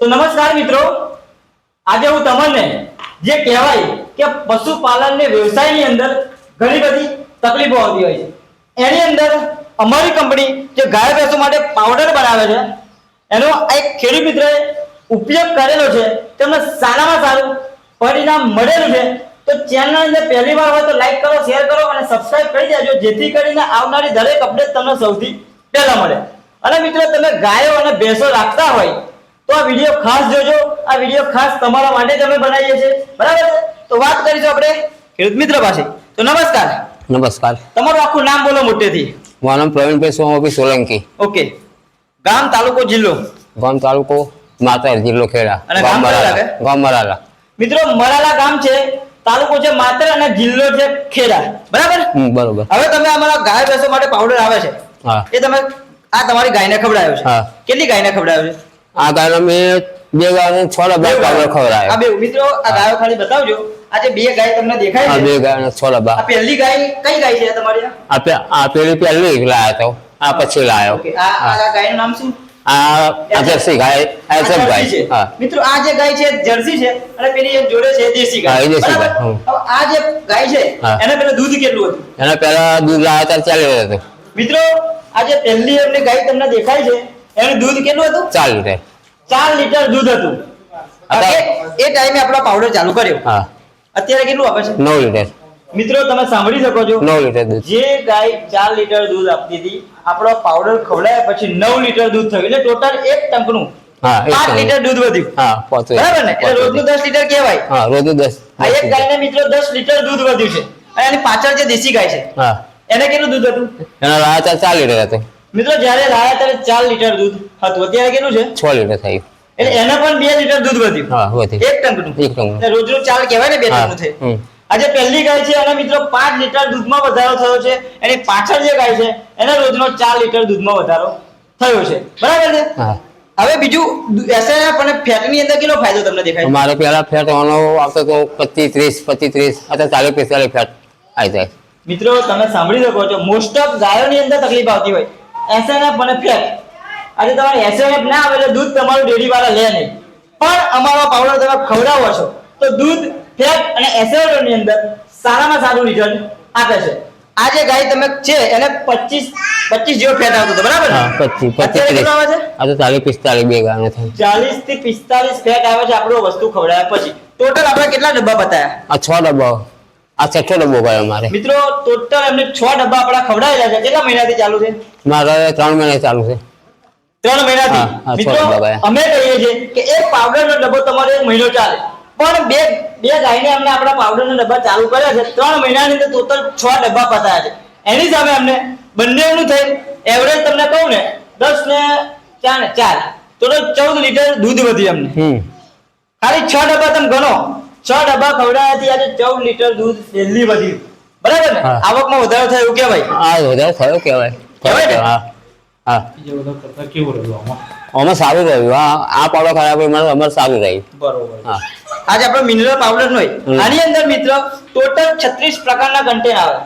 તો નમસ્કાર મિત્રો. આજે હું તમને જે કહેવાય કે પશુપાલનને વ્યવસાયની અંદર ઘણી બધી તકલીફો આવતી હોય છે. એની અંદર અમારી કંપની જે ગાય ભેંસો માટે પાવડર બનાવે છે, એનો એક ખેડૂત મિત્રએ ઉપયોગ કરેલો છે, તેમને સારામાં સારું પરિણામ મળેલું છે. તો ચેનલ અંદર પહેલી વાર હોય તો લાઈક કરો શેર કરો અને સબસ્ક્રાઇબ કરી દેજો, જેથી કરીને આવનારી દરેક અપડેટ તમને સૌથી પહેલા મળે. અને મિત્રો, તમે ગાયો અને ભેંસો રાખતા હોય તો આ વીડિયો ખાસ જોજો. આ વીડિયો ખાસ તમારા માટે જ અમે બનાવીએ છીએ. બરાબર છે? તો વાત કરીશું આપણે ખેડૂત મિત્ર પાસે. તો નમસ્કાર. નમસ્કાર. તમારું આખું નામ બોલો મોટેથી. મારું નામ પ્રવીણભાઈ સોમાભાઈ સોલંકી. ઓકે. ગામ તાલુકો જિલ્લો? ગામ તાલુકો માતર જિલ્લો ખેડા. અને ગામ મરાલા. ગામ? મરાલા. મિત્રો મરાલા ગામ છે તાલુકો છે માત્ર અને જિલ્લો છે ખેડા. બરાબર? બરોબર. હવે તમે અમારા ગાય ભેંસો માટે પાવડર આવે છે. એ તમે આ તમારી ગાયને ખવડાવ્યો છે. કેટલી ગાયને ખવડાવ્યો છે? આ ગાયો મેં બે ગાયો છ ડબ્બા પાવડર આ બે મિત્રો આ ગાયો ખાલી બતાવજો. આજે બે ગાય તમને દેખાય આ છે બે ગાયને છ ડબ્બા આ પહેલી ગાય કઈ ગાય છે તમારી આ? આ પે- આ પેલી પહેલી લાયો તો. આ પછી લાયો. ઓકે આ આ ગાયનું નામ શું? આ આ જર્સી ગાય. આ આ ગાય. હા. મિત્રો આ જે ગાય છે જર્સી છે અને પેલી એક જોડે છે દેશી ગાય. દેશી ગાય, આ જે ગાય છે. એને પેલા દૂધ કેટલું હતું? એના પહેલા દૂધ લાવ્યા ત્યારે ચાલી હતો. મિત્રો આ જે પહેલી એમની ગાય તમને દેખાય છે એનું દૂધ કેટલું હતું? ચાર લીટર. ચાર લીટર દૂધ હતું. એ ટાઈમે આપણો પાવડર ચાલુ કર્યો. હા. અત્યારે કેટલું આપે છે? નવ લીટર. મિત્રો તમે સાંભળી શકો છો. નવ લીટર દૂધ. જે ગાય ચાર લીટર દૂધ આપતી હતી આપણો પાવડર ખવડાયા પછી નવ લીટર દૂધ થયું. એટલે ટોટલ એક ટંકનું પાંચ લીટર દૂધ વધ્યું. હા બરાબર ને? એટલે રોજનું દસ લીટર કહેવાય. હા રોજનું દસ એક ગાયને મિત્રો દસ લીટર દૂધ વધ્યું છે. અને એની પાછળ જે દેશી ગાય છે એને કેટલું દૂધ હતું? એના ચાર લીટર હતું. મિત્રો જ્યારે લાયા ત્યારે ચાર લીટર દૂધ હતું. અત્યારે કેટલું છે? છ લીટર થયું એટલે એને પણ બે લીટર દૂધ વધ્યું. હા વધ્યું. એક ટંકનું. એક ટંકનું. રોજ રોજ ચાલ કહેવાય ને બે ટંકનું છે આજે પહેલી ગાય છે અને મિત્રો પાંચ લીટર દૂધમાં વધારો થયો છે. એની પાછળ જે ગાય છે એના રોજનો ચાર લીટર દૂધમાં વધારો થયો છે. બરાબર છે? હવે બીજું એસએનએફ અને ફેટની અંદર કેટલો ફાયદો તમને દેખાય મારે પહેલા ફેટ ઓનો આવતો તો પચીસ ત્રીસ પચીસ ત્રીસ અથવા ચાલીસ પિસ્તાલીસ ફેટ આવી જાય. મિત્રો તમે સાંભળી શકો છો. મોસ્ટ ઓફ ગાયોની અંદર તકલીફ આવતી હોય. એસએનએફ અને ફેટ આજે તમારે એસએનએફ ના આવે એટલે દૂધ તમારું ડેરી વાળા લે નહીં. પણ અમારો પાવડર તમે ખવડાવો છો તો દૂધ ફેટ અને એસએનએફની અંદર સારામાં સારું રિઝલ્ટ આપે છે. આ જે ગાય તમે છે એને 25 25 જેવો ફેટ આવતો હતો બરાબર? હા પચીસ પચીસ અત્યારે ત્રીસ. કેટલો આવે છે? આ તો બે ગામે થાય. 40 થી 45 ફેટ આવે છે આપણો વસ્તુ ખવડાવ્યા પછી. ટોટલ આપણે કેટલા ડબ્બા બતાયા? આ છ ડબ્બો. આ છઠ્ઠો ડબ્બો ગયો મારે મિત્રો ટોટલ એમને છ ડબ્બા આપણા ખવડાવેલા છે. કેટલા મહિનાથી ચાલુ છે? મારે ત્રણ મહિના ચાલુ છે. ત્રણ મહિનાથી? મિત્રો અમે કહીએ છીએ કે એક પાવડરનો ડબ્બો તમારો એક મહિનો ચાલે. પણ બે બે ગાયને અમને આપણા પાવડરના ડબ્બા ચાલુ કર્યા છે. ત્રણ મહિનાની અંદર ટોટલ છ ડબ્બા પતાયા છે. એની સામે અમને બંનેનું થઈ. એવરેજ તમને કહું ને દસ ને ચાર ને ચાર. ટોટલ ચૌદ લીટર દૂધ વધી અમને ખાલી છ ડબ્બા તમે ગણો. છ ડબ્બા ખવડાવવાથી આજે ચૌદ લીટર દૂધ ડેલી વધ્યું બરાબર ને? હા. આવકમાં વધારો થયો એવું કહેવાય. આ વધારે થયો કહેવાય. કહેવાય ને? હા હા. બીજા બધા કરતા કેવું રહ્યું આમાં? આમાં સારું રહ્યું હા. આ પાવડો ખરાબ હોય મારે અમારે સારું રહ્યું. બરોબર. હા. આજે આપણે મિનરલ પાવડર નો હમ. આની અંદર મિત્ર ટોટલ 36 પ્રકારના કન્ટેન આવે.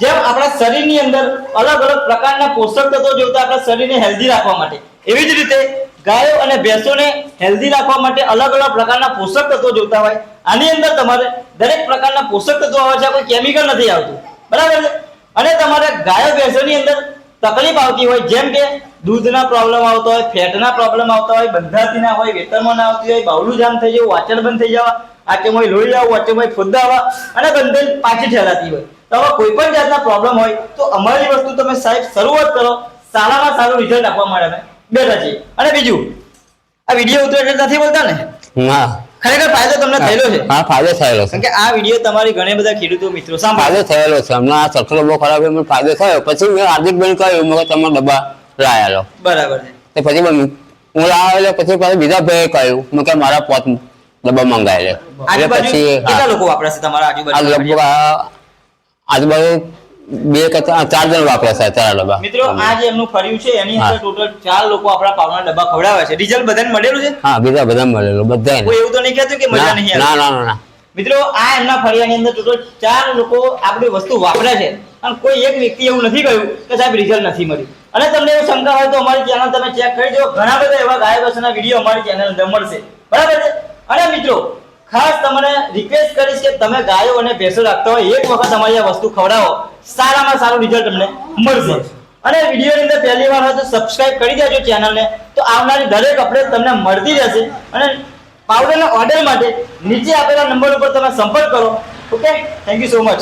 જેમ આપણા શરીરની અંદર અલગ અલગ પ્રકારના પોષક તત્વો જોતા આપણા શરીરને હેલ્ધી રાખવા માટે. એવી જ રીતે ગાયો અને ભેંસોને હેલ્ધી રાખવા માટે અલગ અલગ પ્રકારના પોષક તત્વો જોતા હોય. આની અંદર તમારે દરેક પ્રકારના પોષક તત્વો આવે છે, કોઈ કેમિકલ નથી આવતું. બરાબર છે? અને તમારે ગાયો ભેંસોની અંદર તકલીફ આવતી હોય, જેમ કે દૂધના પ્રોબ્લેમ આવતો હોય, ફેટના પ્રોબ્લેમ આવતા હોય બંધાતી ના હોય, વેતરમાં ના આવતી હોય બાવલું જામ થઈ જવું વાચડ બંધ થઈ જવા આચેમાં લોહી આવવું આચેમાં ફુદ્દા આવવા અને બંધન પાછી ઠેલાતી હોય. તો આવા કોઈ પણ જાતના પ્રોબ્લેમ હોય, તો અમારી વસ્તુ તમે સાહેબ શરૂઆત કરો, સારામાં સારું રિઝલ્ટ આપવા માટે. બેઠા છીએ. અને બીજું આ વીડિયો ઉતરે એટલે નથી બોલતા ને? હા ખરેખર ફાયદો તમને થયેલો છે? હા ફાયદો થયેલો છે. કે આ વીડિયો તમારી ઘણા બધા ખેડૂતો મિત્રો સામે ફાયદો થયેલો છે. અમને આ છઠ્ઠો બહુ ખરાબ હોય ફાયદો થયો. પછી મેં હાર્દિકભાઈ કહ્યું મેં તમે ડબ્બા લાયેલો બરાબર છે. તો પછી હું લાવેલો પછી પાછું બીજા ભાઈએ કહ્યું મેં કે મારા પોત ડબ્બા મંગાવેલો એટલે પછી કેટલા લોકો વાપરે છે તમારા આજુબાજુ આજુબાજુ બે કે ચાર જણ વાપર્યા છે ચાર ડબ્બા. મિત્રો આ જે એમનું ફર્યું છે એની અંદર ટોટલ ચાર લોકો આપણા પાવના ડબ્બા ખવડાવ્યા છે. રિઝલ્ટ બધાને મળેલું છે? હા બીજા બધા મળેલું બધા કોઈ એવું તો નહીં કહેતું કે મજા નહીં ના ના ના. મિત્રો આ એમના ફળિયાની અંદર ટોટલ ચાર લોકો આપણી વસ્તુ વાપરે છે. અને કોઈ એક વ્યક્તિ એવું નથી કહ્યું કે સાહેબ રિઝલ્ટ નથી મળ્યું. અને તમને એવું શંકા હોય તો અમારી ચેનલ તમે ચેક કરી દો ઘણા બધા એવા ગાય ભેંસોના વીડિયો અમારી ચેનલ અંદર મળશે. બરાબર છે? અને મિત્રો ખાસ તમને રિક્વેસ્ટ કરીશ કે તમે ગાયો અને ભેંસો રાખતા હોય એક વખત અમારી આ વસ્તુ ખવડાવો. સારામાં સારું રિઝલ્ટ તમને મળશે. અને વિડીયોની અંદર પહેલી વાર હોય તો સબસ્ક્રાઇબ કરી દેજો ચેનલને તો આવનારી દરેક અપડેટ તમને મળતી રહેશે. અને પાવડરના ઓર્ડર માટે નીચે આપેલા નંબર ઉપર તમે સંપર્ક કરો. Okay thank you so much